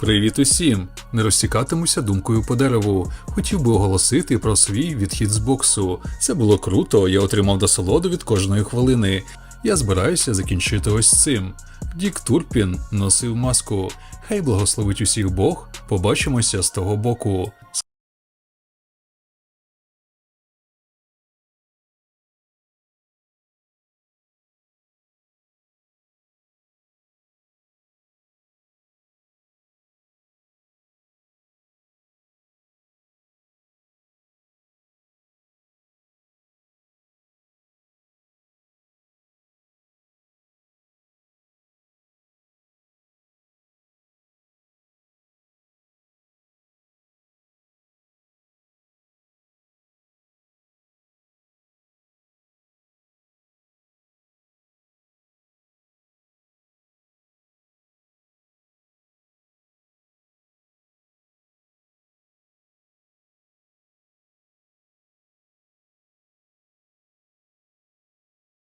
Привіт усім! Не розтікатимуся думкою по дереву. Хотів би оголосити про свій відхід з боксу. Це було круто, я отримав досолоду від кожної хвилини. Я збираюся закінчити ось цим. Дік Турпін носив маску. Хай благословить усіх Бог. Побачимося з того боку.